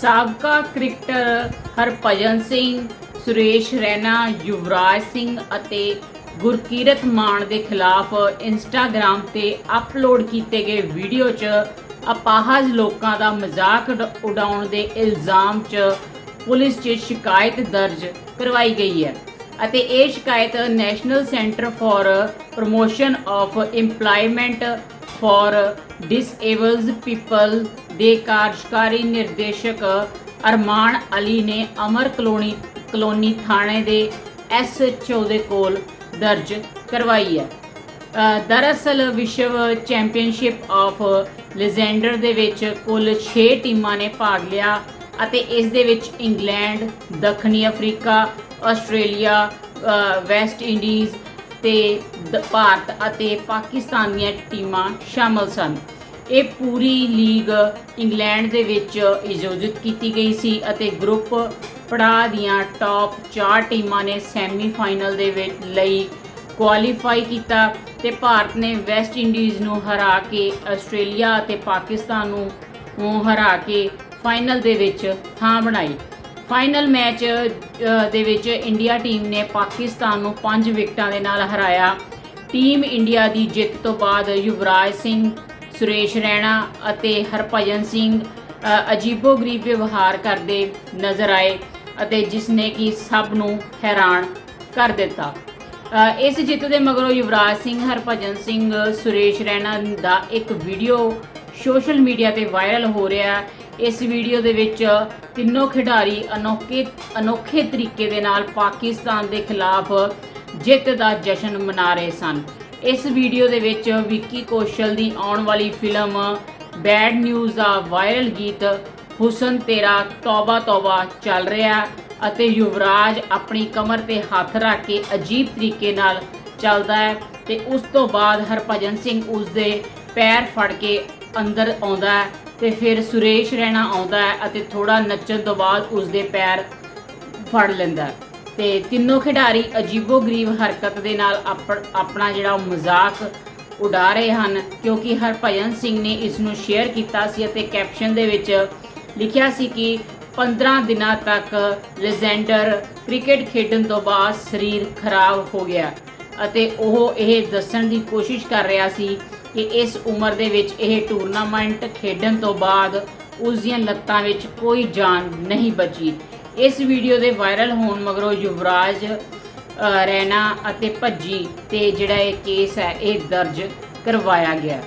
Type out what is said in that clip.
ਸਾਬਕਾ ਕ੍ਰਿਕਟਰ ਹਰਭਜਨ ਸਿੰਘ, ਸੁਰੇਸ਼ ਰੈਨਾ, ਯੁਵਰਾਜ ਸਿੰਘ ਅਤੇ ਗੁਰਕੀਰਤ ਮਾਨ ਦੇ ਖਿਲਾਫ ਇੰਸਟਾਗ੍ਰam ਤੇ ਅਪਲੋਡ ਕੀਤੇ ਗਏ ਵੀਡੀਓ 'ਚ ਅਪਾਹਜ ਲੋਕਾਂ ਦਾ ਮਜ਼ਾਕ ਉਡਾ- ਉਡਾਉਣ ਦੇ ਇਲਜ਼ਾਮ 'ਚ ਪੁਲਿਸ 'ਚ ਸ਼ਿਕਾਇਤ ਦਰਜ ਕਰਵਾਈ ਗਈ ਹੈ ਅਤੇ ਇਹ ਸ਼ਿਕਾਇਤ national centre for promotion of employment for disabled people ਦੇ ਕਾਰਜਕਾਰੀ ਨਿਰਦੇਸ਼ਕ ਅਰਮਾਨ ਅਲੀ ਨੇ ਅਮਰ ਕਲੋਨੀ ਕਲੋਨੀ ਥਾਣੇ ਦੇ ਐਸਐਚਓ ਦੇ ਕੋਲ ਦਰਜ ਕਰਵਾਈ ਹੈ। ਦਰਅਸਲ ਵਿਸ਼ਵ ਚੈਂਪੀਅਨਸ਼ਿਪ ਆਫ ਲੈਜੈਂਡਰ ਦੇ ਵਿੱਚ ਕੁੱਲ 6 ਟੀਮਾਂ ਨੇ ਭਾਗ ਲਿਆ ਅਤੇ ਇਸ ਦੇ ਵਿੱਚ ਇੰਗਲੈਂਡ ਦੱਖਣੀ ਅਫਰੀਕਾ ਆਸਟ੍ਰੇਲੀਆ ਅ, ਵੈਸਟ ਇੰਡੀਜ਼ ਤੇ ਦ- ਭਾਰਤ ਅਤੇ ਪਾਕਿਸਤਾਨ ਦੀਆਂ ਟੀਮਾਂ ਸ਼ਾਮਲ ਸਨ। ਇਹ ਪੂਰੀ ਲੀਗ ਇੰਗਲੈਂਡ ਦੇ ਵਿੱਚ ਆਯੋਜਿਤ ਕੀਤੀ ਗਈ ਸੀ ਅਤੇ ਗਰੁੱਪ ਪੜਾਅ ਦੀਆਂ ਟੌਪ 4 ਟੀਮਾਂ ਨੇ ਸੈਮੀਫਾਈਨਲ ਦੇ ਵਿੱਚ ਲਈ ਕੁਆਲੀਫਾਈ ਕੀਤਾ ਤੇ ਭਾਰਤ ਨੇ ਵੈਸਟ ਇੰਡੀਜ਼ ਨੂੰ ਹਰਾ ਕੇ, ਆਸਟ੍ਰੇਲੀਆ ਅਤੇ ਪਾਕਿਸਤਾਨ ਨੂੰ ਹਰਾ ਕੇ ਫਾਈਨਲ ਦੇ ਵਿੱਚ ਥਾਂ ਬਣਾਈ। ਫਾਈਨਲ ਮੈਚ ਦੇ ਵਿੱਚ ਇੰਡੀਆ ਟੀਮ ਨੇ ਪਾਕਿਸਤਾਨ ਨੂੰ 5 ਵਿਕਟਾਂ ਦੇ ਨਾਲ ਹਰਾਇਆ। ਟੀਮ ਇੰਡੀਆ ਦੀ ਜਿੱਤ ਤੋਂ ਬਾਅਦ ਯੁਵਰਾਜ ਸਿੰਘ, ਸੁਰੇਸ਼ ਰੈਣਾ ਅਤੇ ਹਰਭਜਨ ਸਿੰਘ ਅਜੀਬੋ-ਗਰੀਬ ਵਿਵਹਾਰ ਕਰਦੇ ਨਜ਼ਰ ਆਏ ਅਤੇ ਜਿਸ ਨੇ ਕਿ ਸਭ ਨੂੰ ਹੈਰਾਨ ਕਰ ਦਿੱਤਾ। ਇਸ ਜਿੱਤ ਦੇ ਮਗਰੋਂ ਯੁਵਰਾਜ ਸਿੰਘ, ਹਰਭਜਨ ਸਿੰਘ, ਸੁਰੇਸ਼ ਰੈਣਾ ਦਾ ਇੱਕ ਵੀਡੀਓ ਸੋਸ਼ਲ ਮੀਡੀਆ ਤੇ ਵਾਇਰਲ ਹੋ ਰਿਹਾ ਇਸ ਵੀਡੀਓ ਦੇ ਵਿੱਚ ਤਿੰਨੋਂ ਖਿਡਾਰੀ ਅਨੋਖੇ ਅਨੋਖੇ ਤਰੀਕੇ ਦੇ ਨਾਲ ਪਾਕਿਸਤਾਨ ਦੇ ਖਿਲਾਫ ਜਿੱਤ ਦਾ ਜਸ਼ਨ ਮਨਾ ਰਹੇ ਸਨ। ਇਸ ਵੀਡੀਓ ਦੇ ਵਿੱਚ ਵਿੱਕੀ ਕੌਸ਼ਲ ਦੀ ਆਉਣ ਵਾਲੀ ਫਿਲਮ ਬੈਡ ਨਿਊਜ਼ ਦਾ ਵਾਇਰਲ ਗੀਤ ਹੁਸਨ ਤੇਰਾ ਤੌਬਾ ਤੌਬਾ ਚੱਲ ਰਿਹਾ ਅਤੇ ਯੁਵਰਾਜ ਆਪਣੀ ਕਮਰ ਤੇ ਹੱਥ ਰੱਖ ਕੇ ਅਜੀਬ ਤਰੀਕੇ ਨਾਲ ਚੱਲਦਾ ਹੈ ਤੇ ਉਸ ਤੋਂ ਬਾਅਦ ਹਰਭਜਨ ਸਿੰਘ ਉਸ ਦੇ ਪੈਰ ਫੜ ਕੇ ਅੰਦਰ ਆਉਂਦਾ ਹੈ। ਤੇ ਫਿਰ ਸੁਰੇਸ਼ ਰਹਿਣਾ ਆਉਂਦਾ ਹੈ ਅਤੇ ਥੋੜਾ ਨੱਚਣ ਤੋਂ ਬਾਅਦ ਉਸ ਦੇ ਪੈਰ ਫੜ ਲੈਂਦਾ ਹੈ। ਤੇ ਤਿੰਨੋਂ ਖਿਡਾਰੀ ਅਜੀਬੋ-ਗਰੀਬ ਹਰਕਤ ਦੇ ਨਾਲ ਆਪਣਾ ਜਿਹੜਾ ਮਜ਼ਾਕ ਉਡਾ ਰਹੇ ਹਨ, ਕਿਉਂਕਿ ਹਰਭਜਨ ਸਿੰਘ ਨੇ ਇਸ ਨੂੰ ਸ਼ੇਅਰ ਕੀਤਾ ਸੀ ਅਤੇ ਕੈਪਸ਼ਨ ਦੇ ਵਿੱਚ ਲਿਖਿਆ ਸੀ ਕਿ 15 ਦਿਨਾਂ ਤੱਕ ਲੈਜੈਂਡਰ ਕ੍ਰਿਕਟ ਖੇਡਣ ਤੋਂ ਬਾਅਦ ਸਰੀਰ ਖਰਾਬ ਹੋ ਗਿਆ। ਅਤੇ ਉਹ ਇਹ ਦੱਸਣ ਦੀ ਕੋਸ਼ਿਸ਼ ਕਰ ਰਿਹਾ ਸੀ ਕਿ ਇਸ ਉਮਰ ਦੇ ਵਿੱਚ ਇਹ ਟੂਰਨਾਮੈਂਟ ਖੇਡਣ ਤੋਂ ਬਾਅਦ ਉਸ ਦੀਆਂ ਲੱਤਾਂ ਵਿੱਚ ਕੋਈ ਜਾਨ ਨਹੀਂ ਬਚੀ। ਇਸ ਵੀਡੀਓ ਦੇ ਵਾਇਰਲ ਹੋਣ ਮਗਰੋਂ ਯੁਵਰਾਜ ਰੈਣਾ ਅਤੇ ਭੱਜੀ ਤੇ ਜਿਹੜਾ ਇਹ ਕੇਸ ਹੈ, ਇਹ ਦਰਜ ਕਰਵਾਇਆ ਗਿਆ।